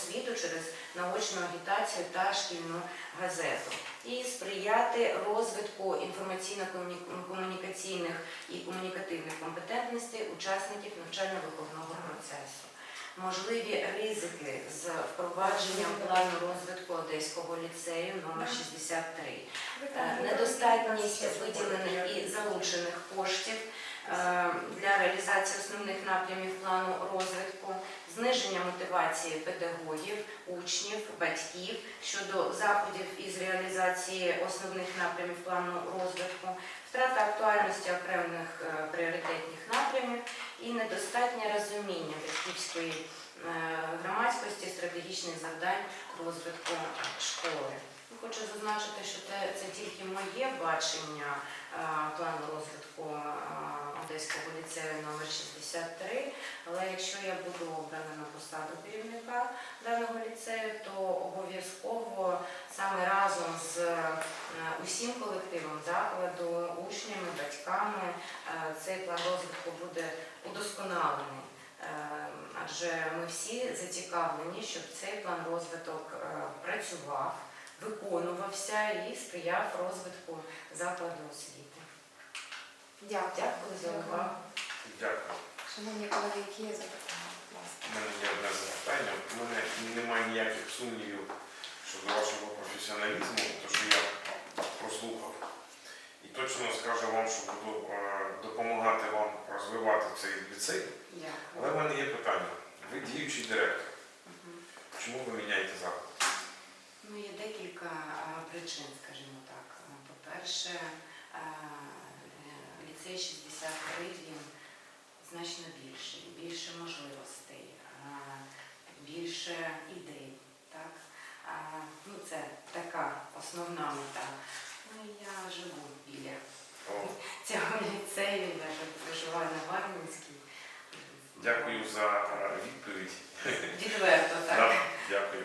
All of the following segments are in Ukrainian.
освіту через наочну агітацію та шкільну газету. І сприяти розвитку інформаційно-комунікаційних і комунікативних компетентностей учасників навчально-виховного процесу. Можливі ризики з впровадженням плану розвитку Одеського ліцею номер 63 Е, недостатність виділених і залучених коштів е, для реалізації основних напрямів плану розвитку, зниження мотивації педагогів, учнів, батьків щодо заходів із реалізації основних напрямів плану розвитку, втрата актуальності окремих е, пріоритетних напрямів і недостатнє розуміння батьківської е, громадськості стратегічних завдань розвитку школи. Хочу зазначити, що це, тільки моє бачення е, плану розвитку Одеського ліцею номер 63, але якщо я буду обрана на посаду керівника даного ліцею, то обов'язково саме разом з е, усім колективом закладу, учнями, батьками е, цей план розвитку буде удосконалений. Е, Адже ми всі зацікавлені, щоб цей план розвиток працював виконувався і сприяв розвитку закладу освіти. Дякую. Дякую за увагу. Дякую. Шановні колеги, які є запитання? Будь ласка. У мене є одне запитання. У мене немає ніяких сумнівів щодо вашого професіоналізму, тому що я прослухав. І точно скажу вам, що буду е, допомагати вам розвивати цей ліцей. Але в мене є питання. Ви діючий директор. Мгм. Чому ви міняєте заклад? Ну, є декілька а, причин, скажімо так. А, По-перше, е, ліцей 63 він значно більший, більше можливостей, більше ідей. Так? Ну, це така основна мета. Ну, я живу біля цього ліцею, я вже проживаю на Варвинській. дякую за е, відповідь. Відверто, так. Да, дякую.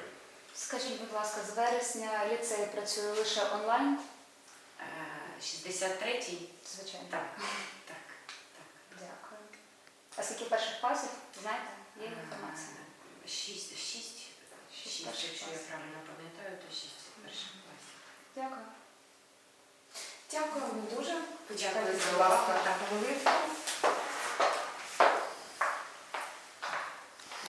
Скажіть, будь ласка, з вересня ліцей працює лише онлайн? Е, 63-й, Звичайно. так, так, так. Дякую. А скільки перших класів? Знаєте? Є інформація? Шість, шість, шість, перших якщо я класів. правильно пам'ятаю, то шість перших класів. Дякую. Дякуємо дуже. Дякую за будь ласка.